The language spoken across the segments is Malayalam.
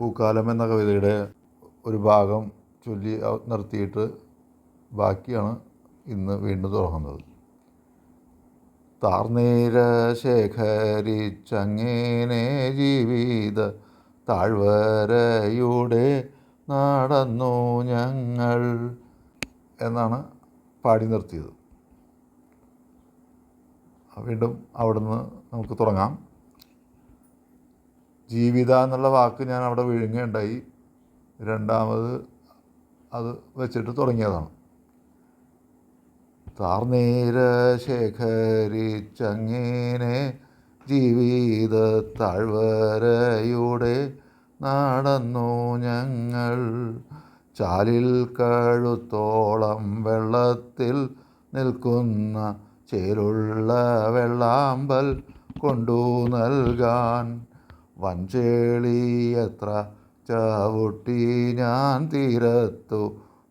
പൂക്കാലം എന്ന കവിതയുടെ ഒരു ഭാഗം ചൊല്ലി നിർത്തിയിട്ട് ബാക്കിയാണ് ഇന്ന് വീണ്ടും തുടങ്ങുന്നത്. താർനീര ശേഖരിച്ചങ്ങേനെ ജീവിത താഴ്വരയുടെ നടന്നു ഞങ്ങൾ എന്നാണ് പാടി നിർത്തിയത്. വീണ്ടും അവിടുന്ന് നമുക്ക് തുടങ്ങാം. ജീവിത എന്നുള്ള വാക്ക് ഞാൻ അവിടെ വിഴുങ്ങുകയുണ്ടായി രണ്ടാമത് അത് വെച്ചിട്ട് തുടങ്ങിയതാണ്. താർനീര ശേഖരിച്ചങ്ങനെ ജീവിത താഴ്വരയുടെ നടന്നു ഞങ്ങൾ. ചാലിൽ കഴുത്തോളം വെള്ളത്തിൽ നിൽക്കുന്ന ചേരുള്ള വെള്ളാമ്പൽ കൊണ്ടു നൽകാൻ വഞ്ചേളി എത്ര ചവിട്ടി ഞാൻ തീരത്തു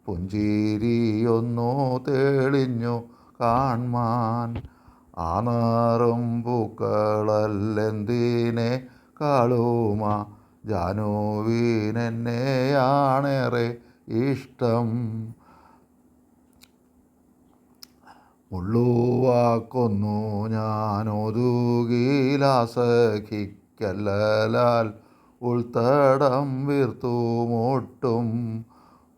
പുഞ്ചിരിയൊന്നു തെളിഞ്ഞു കാൺമാൻ. ആനാറും നാറും പൂക്കളല്ലെന്തിനെ കാളുമ ജാനുവിനെന്നെയാണേറെ ഇഷ്ടം. മുള്ളുവാക്കൊന്നു ഞാനൊതുകിലാസഖിക്കല്ലാൽ ഉൾത്തടം വീർത്തുമോട്ടും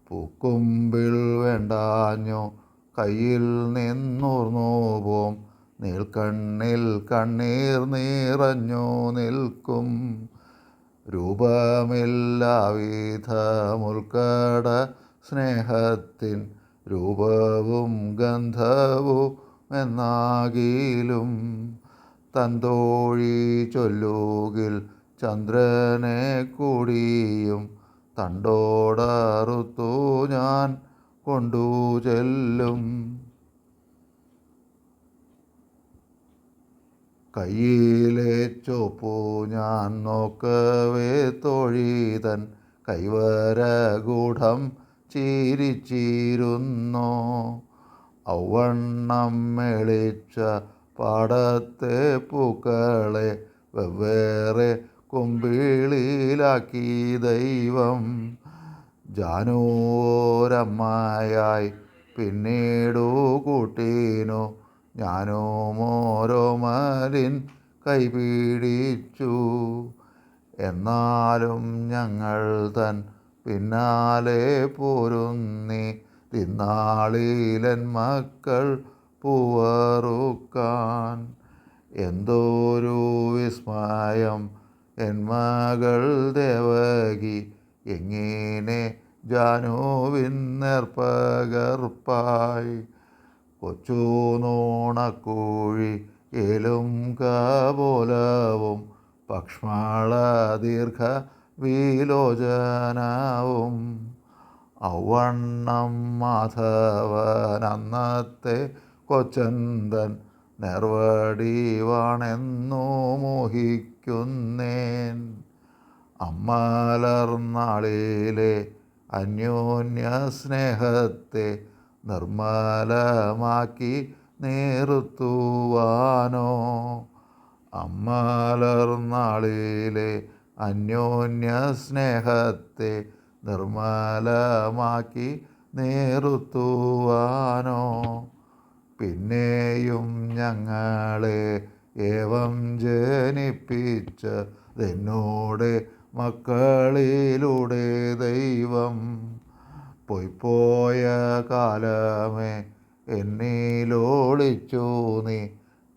പൂക്കുമ്പിൾ വേണ്ടാഞ്ഞോ കയ്യിൽ നിന്നൂർന്നു പോം. നീൽക്കണ്ണിൽ കണ്ണീർ നിറഞ്ഞു നിൽക്കും. രൂപമില്ലാവിധമുൾക്കട സ്നേഹത്തിൻ രൂപവും ഗന്ധവും എന്നാകിലും തന്തോഴി ചൊല്ലുകിൽ ചന്ദ്രനെ കൂടിയും തണ്ടോടറുത്തു ഞാൻ കൊണ്ടു ചെല്ലും. കയ്യിലെ ചോപ്പു ഞാൻ നോക്കവേ കൈവര കൈവരഗൂഢം ചിരിച്ചിരുന്നോ. ഔവണ്ണം മെളിച്ച പാടത്തെ പൂക്കളെ വെവ്വേറെ കുമ്പിളിലാക്കി ദൈവം. ജാനോരമ്മയായി പിന്നീടു കൂട്ടീനു ഞാനും ഓരോ മലിൻ കൈപിടിച്ചു. എന്നാലും ഞങ്ങൾ തൻ പിന്നാലെ പോരുന്നി തിന്നാളിലൻ മക്കൾ പൂവറുക്കാൻ എന്തോരു വിസ്മയം. എൻ മകൾ ദേവകി എങ്ങനെ ജാനുവിൻ നേർപ്പകർപ്പായി കൊച്ചു നോണക്കോഴി ഏലും കപോലവും പക്ഷ്മാള ദീർഘ വിലോചനാവും ഔവണ്ണം മാധവൻ അന്നത്തെ കൊച്ചന്തൻ നെർവടിവാണെന്നു മോഹിക്കുന്നേൻ. അമ്മലർന്നാളിലെ അന്യോന്യ സ്നേഹത്തെ നിർമ്മലമാക്കി നേറുത്തുവാനോ അമ്മലർന്നാളിലെ അന്യോന്യ സ്നേഹത്തെ നിർമ്മലമാക്കി നേറുത്തുവാനോ പിന്നെയും ഞങ്ങളെ ഏവം ജനിപ്പിച്ച എന്നോട് മക്കളിലൂടെ ദൈവം പൊയ്പോയ കാലമേ എന്നിലോളിച്ചു നീ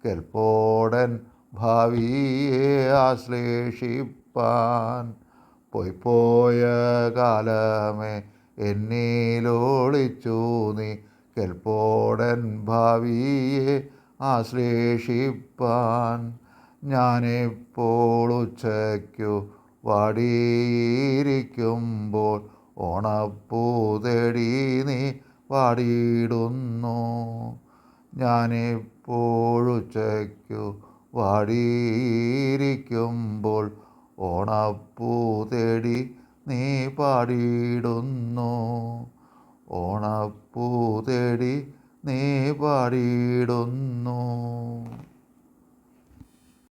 കെൽപ്പോടൻ ഭാവിയെ ആശ്ലേഷിപ്പാൻ. പൊയ്പോയ കാലമേ എന്നിലോളിച്ചു നീ കെൽപ്പോടൻ ഭാവിയെ ആശ്ലേഷിപ്പാൻ ഞാനിപ്പോൾ ഉച്ചയ്ക്കു വാടിയിരിക്കുമ്പോൾ ഓണപ്പൂ തേടി നീ വാടിയിടുന്നു. ഞാനിപ്പോഴുച്ചയ്ക്കു വാടിയിരിക്കുമ്പോൾ ഓണപ്പൂ തേടി നീ പാടിയിടുന്നു. ഓണപ്പൂ തേടി നീ പാടിയിടുന്നു.